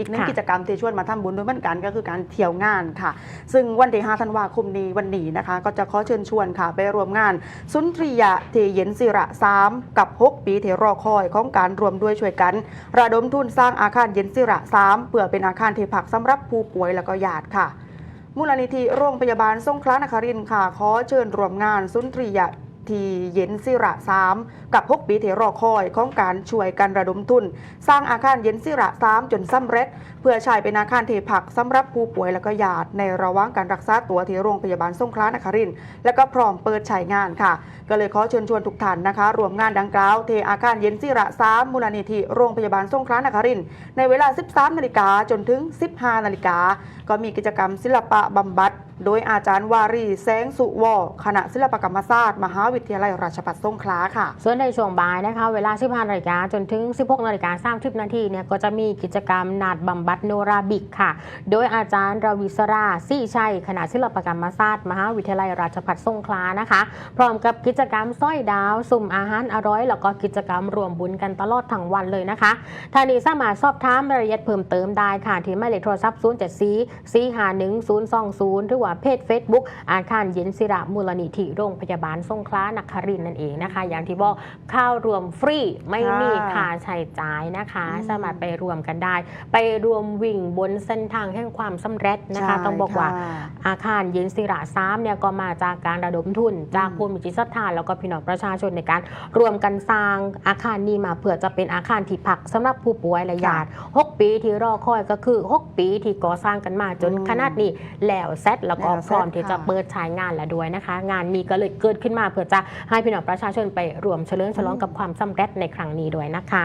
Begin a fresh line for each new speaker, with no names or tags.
อีกหนึ่ง
ค่ะ
กิจกรรมที่ชวนมาทำบุญด้วยเหมือนกันก็คือการเที่ยวงานค่ะ ซึ่งวันที่5ธันวาคมนี้วันนี้นะคะ ก็จะขอเชิญชวนค่ะ ไปรวมงาน สุนทรียะเทเย็นศิระ 3 กับ 6 ปีเทรอคอยของการรวมด้วยช่วยกัน ระดมทุนสร้างอาคารเย็นศิระ 3 เพื่อเป็นอาคารที่พักสำหรับผู้ป่วยและก็ญาติค่ะมูลนิธิโรงพยาบาลสงขลานครินทร์ค่ะขอเชิญรวมงานสุนทรียะ ทีเย็นศิระ3กับ6ปีเทรอคอยของการช่วยกันระดมทุน สร้างอาคารเย็นศิระ3จนสำเร็จ เพื่อใช้เป็นอาคารเที่พักสำหรับผู้ป่วยและก็ญาติในระหว่างการรักษาตัวที่โรงพยาบาลสงขลานครินทร์และก็พร้อมเปิดใช้งานค่ะ ก็เลยขอเชิญชวนทุกท่านนะคะ รวมงานดังกล่าว เทอาคารเย็นศิระ3มูลนิธิโรงพยาบาลสงขลานครินทร์ในเวลา 13นาฬิกาจนถึง 15นาฬิกาก็มีกิจกรรมศิลปะบำบัด โดยอาจารย์วารีแสงสุวอคณะศิลปกรรมศาสตร์ มหาวิทยาลัยราชภัฏสงขลาค่ะ
ส่วนในช่วงบ่ายนะคะ เวลา 15นาฬิกาจนถึง 16นาฬิกา30นาทีเนี่ยก็จะมีกิจกรรมนาดบำบัดโนราบิกค่ะ โดยอาจารย์รวิศราซี่ชัยคณะศิลปกรรมศาสตร์ มหาวิทยาลัยราชภัฏสงขลานะคะ พร้อมกับกิจกรรมสร้อยดาว สุ่มอาหารอร่อย แล้วก็กิจกรรมรวมบุญกันตลอดทั้งวันเลยนะคะท่านนี้สามารถสอบถามรายละเอียดเพิ่มเติมได้ค่ะที่หมายเลขโทรศัพท์0 7 4 4 5 1 0 2 0หรือว่าเพจ Facebook อาคารเย็นศิระมูลนิธิโรงพยาบาลสงขลานครินทร์นั่นเองนะคะ อย่างที่บอกข้าวรวมฟรีไม่มี
ค่ะ
ค่าใช้จ่ายนะคะ
อืม
สามารถไปรวมกันได้ ไปรวมวิ่งบนเส้นทางแห่งความสำเร็จนะคะ
ใช่
ต้องบอกว่า
ค่ะ
อาคารเย็นศิระซ้ำเนี่ยก็มาจากการระดมทุน จาก
อืม
ผู้มีจิตศรัทธาแล้วก็พี่น้องประชาชนในการรวมกันสร้างอาคารนี้มาเพื่อจะเป็นอาคารที่พักสำหรับผู้ป่วยและญาติ6ปีที่รอคอยก็คือ 6 ปีที่ก่อสร้างกันมาจน
อืม
ขนาดนี้แล้วเสร็จแล้วก็
แล้วเสร็จ
พร้อมที่จะ
ค่ะ
เปิดใช้งานแล้วด้วยนะคะ งานนี้ก็เลยเกิดขึ้นมาเพื่อจะให้พี่น้องประชาชนไปรวมเฉลิมฉลองกับความสำเร็จในครั้งนี้ด้วยนะคะ